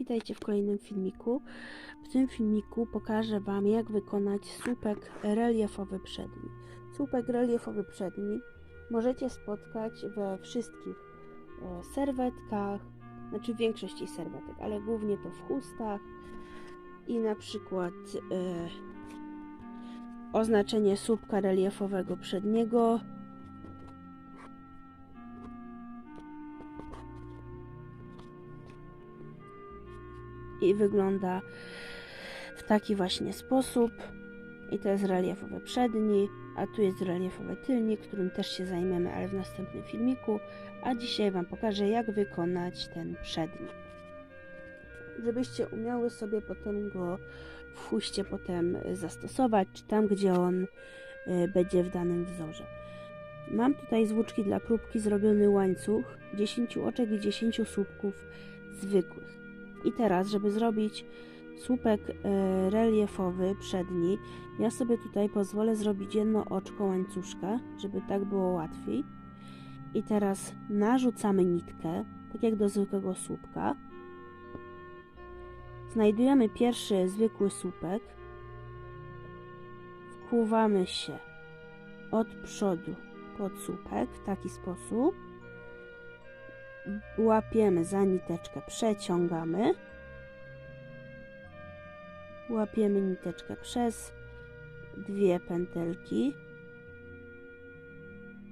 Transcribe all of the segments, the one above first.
Witajcie w kolejnym filmiku. W tym filmiku pokażę Wam, jak wykonać słupek reliefowy przedni. Słupek reliefowy przedni możecie spotkać we wszystkich e, serwetkach, znaczy w większości serwetek, ale głównie to w chustach i na przykład e, oznaczenie słupka reliefowego przedniego i wygląda w taki właśnie sposób. I to jest reliefowy przedni, a tu jest reliefowy tylni, którym też się zajmiemy, ale w następnym filmiku. A dzisiaj Wam pokażę, jak wykonać ten przedni. Żebyście umiały sobie potem go w huście potem zastosować, czy tam, gdzie on y, będzie w danym wzorze. Mam tutaj z włóczki dla próbki zrobiony łańcuch 10 oczek i 10 słupków zwykłych. I teraz, żeby zrobić słupek e, reliefowy przedni, ja sobie tutaj pozwolę zrobić jedno oczko łańcuszka, żeby tak było łatwiej. I teraz narzucamy nitkę, tak jak do zwykłego słupka. Znajdujemy pierwszy zwykły słupek. Wkuwamy się od przodu pod słupek w taki sposób łapiemy za niteczkę, przeciągamy. Łapiemy niteczkę przez dwie pętelki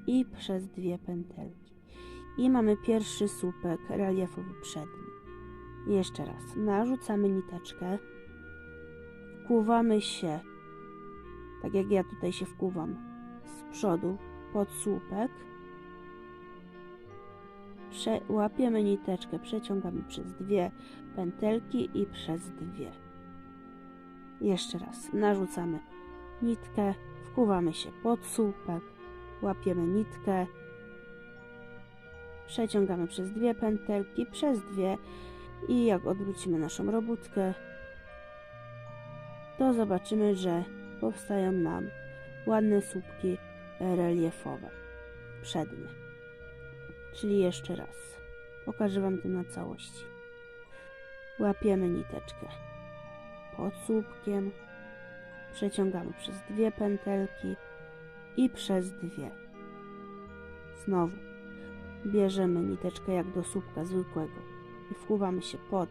i przez dwie pętelki. I mamy pierwszy słupek reliefowy przedni. Jeszcze raz. Narzucamy niteczkę. Wkuwamy się, tak jak ja tutaj się wkuwam, z przodu pod słupek Prze łapiemy niteczkę, przeciągamy przez dwie pętelki i przez dwie. Jeszcze raz narzucamy nitkę, wkuwamy się pod słupek, łapiemy nitkę, przeciągamy przez dwie pętelki, przez dwie i jak odwrócimy naszą robótkę, to zobaczymy, że powstają nam ładne słupki reliefowe przednie. Czyli jeszcze raz. Pokażę Wam to na całości. Łapiemy niteczkę pod słupkiem, przeciągamy przez dwie pętelki i przez dwie. Znowu bierzemy niteczkę jak do słupka zwykłego i wkuwamy się pod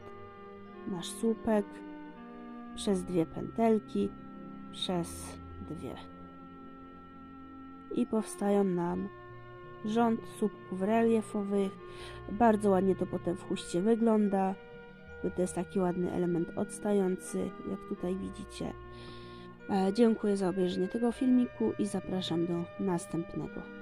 nasz słupek przez dwie pętelki, przez dwie. I powstają nam rząd słupków reliefowych. Bardzo ładnie to potem w huście wygląda. To jest taki ładny element odstający, jak tutaj widzicie. E, Dziękuję za obejrzenie tego filmiku i zapraszam do następnego.